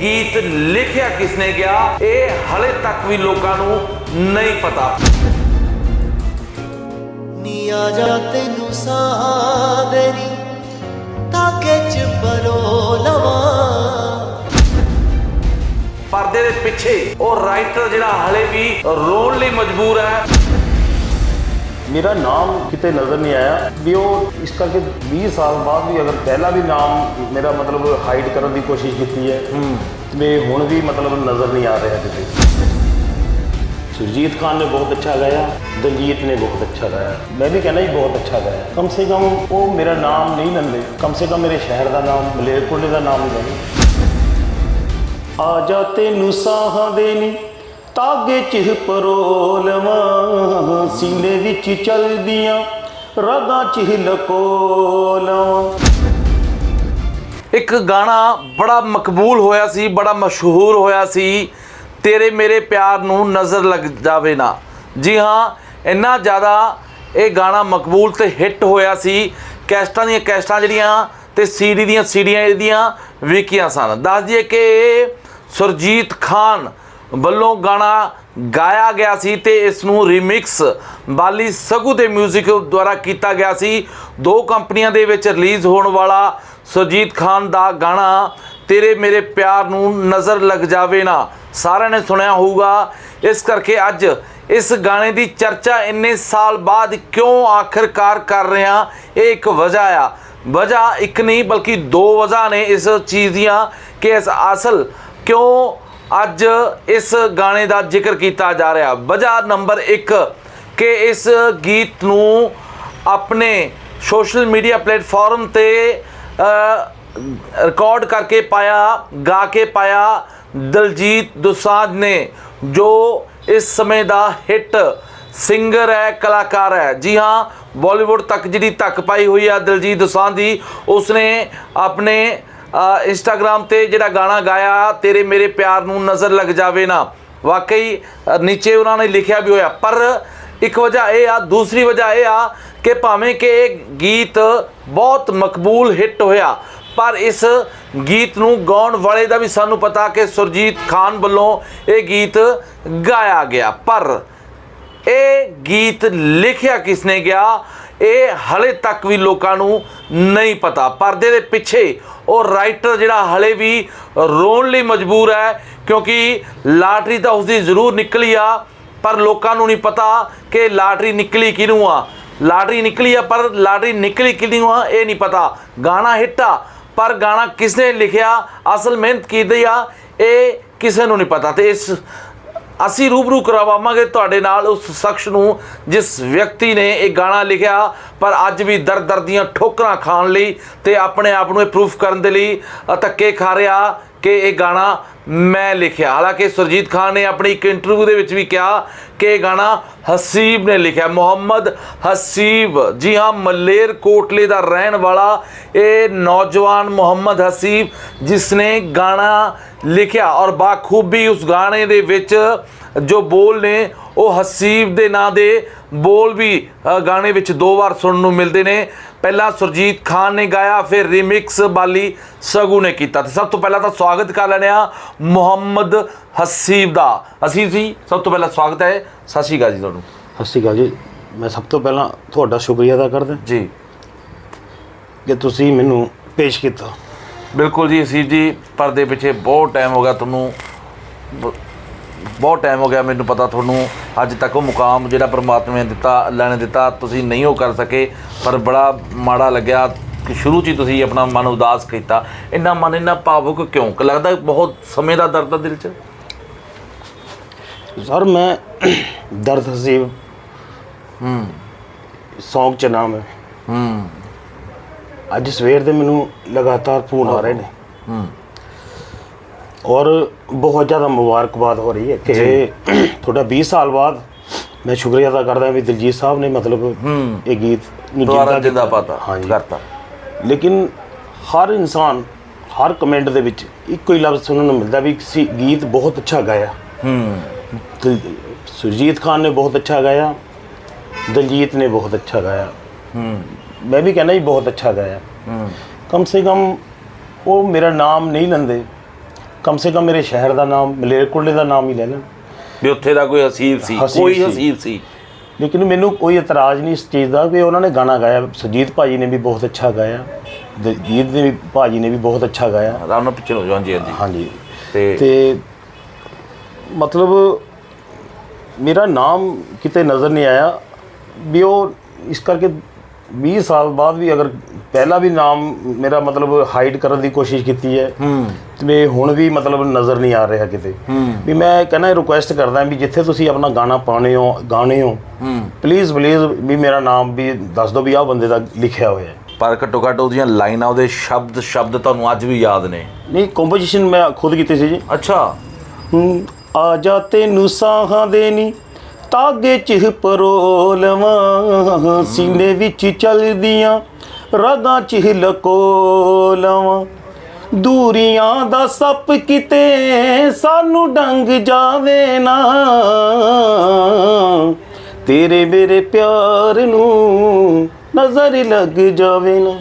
ਗੀਤ ਲਿਖਿਆ ਕਿਸਨੇ ਗਿਆ ਇਹ ਹਲੇ ਤੱਕ ਵੀ ਲੋਕਾਂ ਨੂੰ ਨਹੀਂ ਪਤਾ। ਨੀ ਆ ਜਾ ਤੈਨੂੰ ਸਾਹ ਦੇਰੀ ਤਾਕੇ ਚ ਪਰੋ ਲਵਾਂ। ਪਰਦੇ ਦੇ ਪਿੱਛੇ ਉਹ ਰਾਈਟਰ ਜਿਹੜਾ ਹਲੇ ਵੀ ਰੋਣ ਲਈ ਮਜਬੂਰ ਹੈ। ਮੇਰਾ ਨਾਮ ਕਿਤੇ ਨਜ਼ਰ ਨਹੀਂ ਆਇਆ। ਵੀ ਉਹ ਇਸ ਕਰਕੇ 20 ਸਾਲ ਬਾਅਦ ਵੀ ਅਗਰ ਪਹਿਲਾਂ ਵੀ ਨਾਮ ਮੇਰਾ ਮਤਲਬ ਹਾਈਡ ਕਰਨ ਦੀ ਕੋਸ਼ਿਸ਼ ਕੀਤੀ ਹੈ ਵੀ ਹੁਣ ਵੀ ਮਤਲਬ ਨਜ਼ਰ ਨਹੀਂ ਆ ਰਿਹਾ ਕਿਤੇ। ਸੁਰਜੀਤ ਖਾਨ ਨੇ ਬਹੁਤ ਅੱਛਾ ਗਾਇਆ, ਦਲਜੀਤ ਨੇ ਬਹੁਤ ਅੱਛਾ ਗਾਇਆ। ਮੈਂ ਵੀ ਕਹਿੰਦਾ ਜੀ ਬਹੁਤ ਅੱਛਾ ਗਾਇਆ। ਕਮ ਸੇ ਕਮ ਉਹ ਮੇਰਾ ਨਾਮ ਨਹੀਂ ਲੈਂਦੇ। ਕਮ ਸੇ ਕਮ ਮੇਰੇ ਸ਼ਹਿਰ ਦਾ ਨਾਮ, ਮਲੇਰਕੋਟਲੇ ਦਾ ਨਾਮ ਲੈਂਦੇ। ਆ ਜਾ ਤੈਨੂੰ ਸਾਹਾਂ ਦੇਣੀ ਤਾਗੇ ਚ ਪਰੋ ਸੀਨੇ ਵਿੱਚ ਚਲਦੀਆਂ ਰਗਾਂ ਚ ਲਕੋ ਇੱਕ ਗਾਣਾ ਬੜਾ ਮਕਬੂਲ ਹੋਇਆ ਸੀ, ਬੜਾ ਮਸ਼ਹੂਰ ਹੋਇਆ ਸੀ। ਤੇਰੇ ਮੇਰੇ ਪਿਆਰ ਨੂੰ ਨਜ਼ਰ ਲੱਗ ਜਾਵੇ ਨਾ। ਜੀ ਹਾਂ, ਇੰਨਾ ਜ਼ਿਆਦਾ ਇਹ ਗਾਣਾ ਮਕਬੂਲ ਤੇ ਹਿੱਟ ਹੋਇਆ ਸੀ। ਕੈਸਟਾਂ ਦੀਆਂ ਕੈਸਟਾਂ ਜਿਹੜੀਆਂ ਤੇ ਸੀਡੀ ਦੀਆਂ ਸੀਡੀਆਂ ਇਹਦੀਆਂ ਵਿਕੀਆਂ ਸਨ। ਦੱਸ ਦਈਏ ਕਿ ਸੁਰਜੀਤ ਖਾਨ ਵੱਲੋਂ ਗਾਣਾ ਗਾਇਆ ਗਿਆ ਸੀ ਤੇ ਇਸ ਨੂੰ ਰੀਮਿਕਸ ਬਾਲੀ ਸਗੂ ਦੇ 뮤직 ਦੁਆਰਾ ਕੀਤਾ ਗਿਆ ਸੀ। ਦੋ ਕੰਪਨੀਆਂ ਦੇ ਵਿੱਚ ਰਿਲੀਜ਼ ਹੋਣ ਵਾਲਾ ਸੁਰਜੀਤ ਖਾਨ ਦਾ ਗਾਣਾ, ਤੇਰੇ ਮੇਰੇ ਪਿਆਰ ਨੂੰ ਨਜ਼ਰ ਲੱਗ ਜਾਵੇ ਨਾ, ਸਾਰਿਆਂ ਨੇ ਸੁਣਿਆ ਹੋਊਗਾ। ਇਸ ਕਰਕੇ ਅੱਜ ਇਸ ਗਾਣੇ ਦੀ ਚਰਚਾ ਇੰਨੇ ਸਾਲ ਬਾਅਦ ਕਿਉਂ ਆਖਰਕਾਰ ਕਰ ਰਹੇ ਹਾਂ, ਇਹ ਇੱਕ ਵਜ੍ਹਾ ਆ। ਵਜ੍ਹਾ ਇੱਕ ਨਹੀਂ, ਬਲਕਿ ਦੋ ਵਜ੍ਹਾ ਨੇ ਇਸ ਚੀਜ਼ ਦੀਆਂ ਕਿ ਇਸ ਅਸਲ ਕਿਉਂ ਅੱਜ ਇਸ ਗਾਣੇ ਦਾ ਜ਼ਿਕਰ ਕੀਤਾ ਜਾ ਰਿਹਾ। ਵਜ੍ਹਾ ਨੰਬਰ 1 ਕਿ ਇਸ ਗੀਤ ਨੂੰ ਆਪਣੇ ਸੋਸ਼ਲ ਮੀਡੀਆ ਪਲੇਟਫਾਰਮ ਤੇ ਰਿਕਾਰਡ ਕਰਕੇ ਪਾਇਆ, ਗਾ ਕੇ ਪਾਇਆ ਦਲਜੀਤ ਦੋਸਾਂਝ ਨੇ, ਜੋ ਇਸ ਸਮੇਂ ਦਾ ਹਿੱਟ ਸਿੰਗਰ ਹੈ, ਕਲਾਕਾਰ ਹੈ। ਜੀ ਹਾਂ, ਬਾਲੀਵੁੱਡ ਤੱਕ ਜਿਹੜੀ ਧੱਕ ਪਾਈ ਹੋਈ ਆ ਦਲਜੀਤ ਦੋਸਾਂਝ ਦੀ, ਉਸਨੇ ਆਪਣੇ ਇੰਸਟਾਗ੍ਰam ਤੇ ਜਿਹੜਾ ਗਾਣਾ ਗਾਇਆ, ਤੇਰੇ ਮੇਰੇ ਪਿਆਰ ਨੂੰ ਨਜ਼ਰ ਲੱਗ ਜਾਵੇ ਨਾ। ਵਾਕਈ ਨੀਚੇ ਉਹਨਾਂ ਨੇ ਲਿਖਿਆ ਵੀ ਹੋਇਆ। ਪਰ ਇੱਕ ਵਜ੍ਹਾ ਇਹ ਆ, ਦੂਸਰੀ ਵਜ੍ਹਾ ਇਹ ਆ ਕਿ ਭਾਵੇਂ ਕਿ ਇਹ ਗੀਤ ਬਹੁਤ ਮਕਬੂਲ ਹਿੱਟ ਹੋਇਆ, ਪਰ ਇਸ ਗੀਤ ਨੂੰ ਗਾਉਣ ਵਾਲੇ ਦਾ ਵੀ ਸਾਨੂੰ ਪਤਾ ਕਿ ਸੁਰਜੀਤ ਖਾਨ ਵੱਲੋਂ ਇਹ ਗੀਤ ਗਾਇਆ ਗਿਆ। ਪਰ ਇਹ ਗੀਤ ਲਿਖਿਆ ਕਿਸਨੇ ਗਿਆ? ਇਹ ਹਲੇ ਤੱਕ ਵੀ ਲੋਕਾਂ ਨੂੰ ਨਹੀਂ ਪਤਾ। ਪਰਦੇ ਦੇ ਪਿੱਛੇ ਉਹ ਰਾਈਟਰ ਜਿਹੜਾ ਹਲੇ ਵੀ ਰੋਣ ਲਈ ਮਜਬੂਰ ਹੈ, ਕਿਉਂਕਿ ਲਾਟਰੀ ਤਾਂ ਉਸਦੀ ਜ਼ਰੂਰ ਨਿਕਲੀ ਆ, ਪਰ ਲੋਕਾਂ ਨੂੰ ਨਹੀਂ ਪਤਾ ਕਿ ਲਾਟਰੀ ਨਿਕਲੀ ਕਿਹਨੂੰ ਆ। ਲਾਟਰੀ ਨਿਕਲੀ ਆ, ਪਰ ਲਾਟਰੀ ਨਿਕਲੀ ਕਿਹਨੂੰ ਆ, ਇਹ ਨਹੀਂ ਪਤਾ। ਗਾਣਾ ਹਿੱਟ ਆ, ਪਰ ਗਾਣਾ ਕਿਸਨੇ ਲਿਖਿਆ, ਅਸਲ ਮਿਹਨਤ ਕੀਤੀ ਆ, ਇਹ ਕਿਸੇ ਨੂੰ ਨਹੀਂ ਪਤਾ। ਤੇ ਇਸ ਅਸੀਂ ਰੂਬਰੂ ਕਰਵਾਵਾਂਗੇ ਤੁਹਾਡੇ ਨਾਲ ਉਸ ਸ਼ਖਸ ਨੂੰ ਜਿਸ ਵਿਅਕਤੀ ਨੇ ਇਹ ਗਾਣਾ ਲਿਖਿਆ, ਪਰ ਅੱਜ ਵੀ ਦਰ ਦਰ ਦੀਆਂ ਠੋਕਰਾਂ ਖਾਣ ਲਈ ਤੇ ਆਪਣੇ ਆਪ ਨੂੰ ਇਹ ਪ੍ਰੂਫ ਕਰਨ ਦੇ ਲਈ ਧੱਕੇ ਖਾ ਰਿਹਾ ਕਿ ਇਹ ਗਾਣਾ ਮੈਂ ਲਿਖਿਆ। ਹਾਲਾਂਕਿ ਸੁਰਜੀਤ ਖਾਨ ਨੇ ਆਪਣੀ ਇੱਕ ਇੰਟਰਵਿਊ ਦੇ ਵਿੱਚ ਵੀ ਕਿਹਾ ਕਿ ਇਹ ਗਾਣਾ ਹਸੀਬ ਨੇ ਲਿਖਿਆ। ਮੁਹੰਮਦ ਹਸੀਬ। ਜੀ ਹਾਂ, ਮਲੇਰ ਕੋਟਲੇ ਦਾ ਰਹਿਣ ਵਾਲਾ ਇਹ ਨੌਜਵਾਨ ਮੁਹੰਮਦ ਹਸੀਬ ਜਿਸ ਨੇ ਗਾਣਾ ਲਿਖਿਆ ਔਰ ਬਾਖੂਬੀ ਉਸ ਗਾਣੇ ਦੇ ਵਿੱਚ ਜੋ ਬੋਲ ਨੇ, ਉਹ ਹਸੀਬ ਦੇ ਨਾਂ ਦੇ ਬੋਲ ਵੀ ਗਾਣੇ ਵਿੱਚ ਦੋ ਵਾਰ ਸੁਣਨ ਨੂੰ ਮਿਲਦੇ ਨੇ। ਪਹਿਲਾਂ ਸੁਰਜੀਤ ਖਾਨ ਨੇ ਗਾਇਆ ਫਿਰ ਰੀਮਿਕਸ ਬਾਲੀ ਸਗੂ ਨੇ ਕੀਤਾ ਤੇ ਸਭ ਤੋਂ ਪਹਿਲਾਂ ਤਾਂ ਸਵਾਗਤ ਕਰ ਲੈਣੇ ਆ ਮੁਹੰਮਦ ਹਸੀਬ ਦਾ। ਅਸੀਂ ਜੀ ਸਭ ਤੋਂ ਪਹਿਲਾਂ ਸਵਾਗਤ ਹੈ। ਸਤਿ ਸ਼੍ਰੀ ਅਕਾਲ ਜੀ ਤੁਹਾਨੂੰ। ਸਤਿ ਸ਼੍ਰੀ ਅਕਾਲ ਜੀ। ਮੈਂ ਸਭ ਤੋਂ ਪਹਿਲਾਂ ਤੁਹਾਡਾ ਸ਼ੁਕਰੀਆ ਅਦਾ ਕਰਦਾ। ਜੀ। ਕਿ ਤੁਸੀਂ ਮੈਨੂੰ ਪੇਸ਼ ਕੀਤਾ। ਬਿਲਕੁਲ ਜੀ ਅਸੀਬ ਜੀ ਪਰਦੇ ਪਿੱਛੇ ਬਹੁਤ ਟਾਈਮ ਹੋ ਗਿਆ ਤੁਹਾਨੂੰ। ਬਹੁਤ ਟਾਈਮ ਹੋ ਗਿਆ ਮੈਨੂੰ ਪਤਾ ਤੁਹਾਨੂੰ। ਅੱਜ ਤੱਕ ਉਹ ਮੁਕਾਮ ਜਿਹੜਾ ਪ੍ਰਮਾਤਮਾ ਨੇ ਦਿੱਤਾ ਅੱਲਾ ਨੇ ਦਿੱਤਾ ਤੁਸੀਂ ਨਹੀਂ ਉਹ ਕਰ ਸਕੇ ਪਰ ਬੜਾ ਮਾੜਾ ਲੱਗਿਆ ਕਿ ਸ਼ੁਰੂ 'ਚ ਹੀ ਤੁਸੀਂ ਆਪਣਾ ਮਨ ਉਦਾਸ ਕੀਤਾ। ਇੰਨਾ ਮਨ ਇੰਨਾ ਭਾਵੁਕ ਕਿਉਂ? ਕਿ ਲੱਗਦਾ ਬਹੁਤ ਸਮੇਂ ਦਾ ਦਰਦ ਆ ਦਿਲ 'ਚ? ਸਰ ਮੈਂ ਦਰਦ ਹਸੀਬ ਹੂੰ। ਸੌਂਗ ਚ ਨਾਮ ਹੈ। ਹੂੰ। ਅੱਜ ਸਵੇਰ ਦੇ ਮੈਨੂੰ ਲਗਾਤਾਰ ਫੋਨ ਆ ਰਹੇ ਨੇ। ਹੂੰ। ਔਰ ਬਹੁਤ ਜ਼ਿਆਦਾ ਮੁਬਾਰਕਬਾਦ ਹੋ ਰਹੀ ਹੈ ਕਿ ਤੁਹਾਡਾ 20 ਸਾਲ ਬਾਅਦ ਮੈਂ ਸ਼ੁਕਰੀਆ ਅਦਾ ਕਰਦਾ ਵੀ ਦਿਲਜੀਤ ਸਾਹਿਬ ਨੇ ਮਤਲਬ। ਇਹ ਗੀਤ ਨੂੰ ਜਿੰਦਾ ਕੀਤਾ। ਪਾਤਾ ਹਾਂਜੀ। ਕਰਤਾ। ਲੇਕਿਨ ਹਰ ਇਨਸਾਨ ਹਰ ਕਮੈਂਟ ਦੇ ਵਿੱਚ ਇੱਕੋ ਹੀ ਲਫ਼ਜ਼ ਸੁਣਨ ਨੂੰ ਮਿਲਦਾ ਵੀ ਕਿਸੇ ਗੀਤ ਬਹੁਤ ਅੱਛਾ ਗਾਇਆ। ਹੂੰ। ਸੁਰਜੀਤ ਖਾਨ ਨੇ ਬਹੁਤ ਅੱਛਾ ਗਾਇਆ ਦਲਜੀਤ ਨੇ ਬਹੁਤ ਅੱਛਾ ਗਾਇਆ। ਹੂੰ। ਮੈਂ ਵੀ ਕਹਿੰਦਾ ਜੀ ਬਹੁਤ ਅੱਛਾ ਗਾਇਆ। ਹੂੰ। ਕਮ ਸੇ ਕਮ ਉਹ ਮੇਰਾ ਨਾਮ ਨਹੀਂ ਲੈਂਦੇ। ਕਮ ਸੇ ਕਮ ਮੇਰੇ ਸ਼ਹਿਰ ਦਾ ਨਾਮ ਮਲੇਰਕੋਟਲੇ ਦਾ ਨਾਮ ਹੀ ਲੈ ਲੈਣ। ਵੀ ਉੱਥੇ ਦਾ ਕੋਈ ਹਸੀਬ ਸੀ ਹਸੀਬ ਕੋਈ ਸੀ। ਹਸੀਬ ਸੀ। ਲੇਕਿਨ ਮੈਨੂੰ ਕੋਈ ਇਤਰਾਜ਼ ਨਹੀਂ ਇਸ ਚੀਜ਼ ਦਾ ਕਿ ਉਹਨਾਂ ਨੇ ਗਾਣਾ ਗਾਇਆ। ਸੁਜੀਤ ਭਾਜੀ ਨੇ ਵੀ ਬਹੁਤ ਅੱਛਾ ਗਾਇਆ। ਦਲਜੀਤ ਨੇ ਵੀ ਭਾਜੀ ਨੇ ਵੀ ਬਹੁਤ ਅੱਛਾ ਗਾਇਆ। ਆਰਾਮ ਨਾਲ ਪਿੱਛੇ ਹੋ ਜਾਓ ਹਾਂਜੀ ਹਾਂਜੀ। ਹਾਂਜੀ। ਤੇ ਤੇ ਮਤਲਬ ਮੇਰਾ ਨਾਮ ਕਿਤੇ ਨਜ਼ਰ ਨਹੀਂ ਆਇਆ। ਵੀ ਉਹ ਇਸ ਕਰਕੇ 20 ਸਾਲ ਬਾਅਦ ਵੀ ਅਗਰ ਪਹਿਲਾ ਵੀ ਨਾਮ ਮੇਰਾ ਮਤਲਬ ਹਾਈਡ ਕਰਨ ਦੀ ਕੋਸ਼ਿਸ਼ ਕੀਤੀ ਹੈ। ਹੂੰ। ਤੇ ਹੁਣ ਵੀ ਮਤਲਬ ਨਜ਼ਰ ਨਹੀਂ ਆ ਰਿਹਾ ਕਿਤੇ। ਵੀ ਮੈਂ ਕਹਿੰਦਾ ਰਿਕੁਐਸਟ ਕਰਦਾ ਵੀ ਜਿੱਥੇ ਤੁਸੀਂ ਆਪਣਾ ਗਾਣਾ ਪਾਉਣੇ ਹੋ ਗਾਣੇ ਹੋ ਹੂੰ। ਪਲੀਜ਼ ਪਲੀਜ਼ ਵੀ ਮੇਰਾ ਨਾਮ ਵੀ ਦੱਸ ਦਿਓ ਵੀ ਆਹ ਬੰਦੇ ਦਾ ਲਿਖਿਆ ਹੋਇਆ ਹੈ। ਪਰ ਘੱਟੋ ਘੱਟ ਉਹਦੀਆਂ ਲਾਈਨਾਂ ਉਹਦੇ ਸ਼ਬਦ ਸ਼ਬਦ ਤੁਹਾਨੂੰ ਅੱਜ ਵੀ ਯਾਦ ਨੇ। ਨਹੀਂ ਕੰਪੋਜੀਸ਼ਨ ਮੈਂ ਖੁਦ ਕੀਤੀ ਸੀ ਜੀ। ਅੱਛਾ। ਹੂੰ, ਆ ਜਾ ਤੈਨੂੰ ਸਾਹਾਂ ਦੇ ਨੀ ਤਾਗੇ ਚ ਪਰੋ ਲਵਾਂ ਸੀਨੇ ਵਿੱਚ ਚਲਦੀਆਂ। ਰਗਾਂ ਚ ਕੋ ਲਵਾਂ ਦੂਰੀਆਂ ਦਾ ਸੱਪ ਕਿਤੇ ਸਾਨੂੰ ਡੰਗ ਜਾਵੇ ਨਾ। ਤੇਰੇ ਮੇਰੇ ਪਿਆਰ ਨੂੰ ਨਜ਼ਰ ਲੱਗ ਜਾਵੇ ਨਾ।